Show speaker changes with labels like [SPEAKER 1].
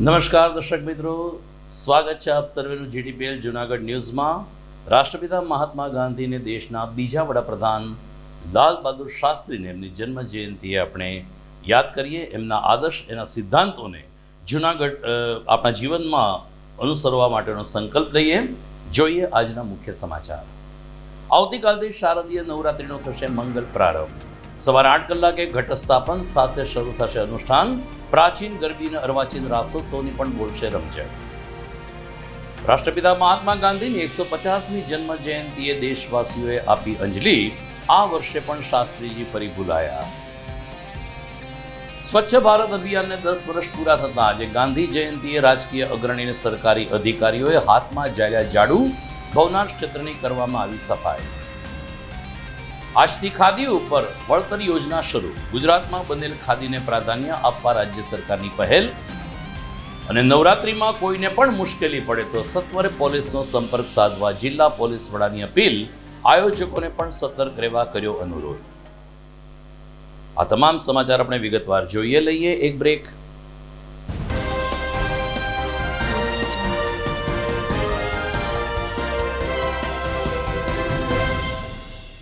[SPEAKER 1] નમસ્કાર દર્શક મિત્રો. સ્વાગત છે આપ સર્વેનું જીટીપીએલ જુનાગઢ ન્યૂઝમાં. રાષ્ટ્રપિતા મહાત્મા ગાંધીને દેશના બીજા વડાપ્રધાન લાલ બહાદુર શાસ્ત્રીને એમની જન્મ જયંતિએ આપણે યાદ કરીએ. એમના આદર્શ, એના સિદ્ધાંતોને જુનાગઢ આપણા જીવનમાં અનુસરવા માટેનો સંકલ્પ લઈએ. જોઈએ આજના મુખ્ય સમાચાર. આવતીકાલથી શારદીય નવરાત્રિનો થશે મંગલ પ્રારંભ. સવારે આઠ કલાકે ઘટસ્થાપન સાથે શરૂ થશે અનુષ્ઠાન. પ્રાચીન ગરબી અર્વાચીન રાસોત્સવની પણ બોલશે રમઝટ. રાષ્ટ્રપિતા મહાત્મા ગાંધીની એકસો પચાસમી જન્મ જયંતિએ દેશવાસીઓએ આપી અંજલિ. આ વર્ષે પણ શાસ્ત્રીજી ફરી ભૂલાયા. સ્વચ્છ ભારત અભિયાનને દસ વર્ષ પૂરા થતા આજે ગાંધી જયંતિએ રાજકીય અગ્રણી સરકારી અધિકારીઓએ હાથમાં જાળ્યા જાડુ ભવનાશ ક્ષેત્રની કરવામાં આવી સફાઈ. આજથી ખાદી ઉપર વળતર યોજના શરૂ. ગુજરાતમાં બનેલ ખાદીને પ્રાધાન્ય આપવા રાજ્ય સરકારની પહેલ. અને નવરાત્રિમાં કોઈને પણ મુશ્કેલી પડે તો સત્વરે પોલીસનો સંપર્ક સાધવા જિલ્લા પોલીસ વડાની અપીલ. આયોજકોને પણ સતર્ક રહેવા કર્યો અનુરોધ. આ તમામ સમાચાર આપણે વિગતવાર જોઈએ. લઈએ એક બ્રેક.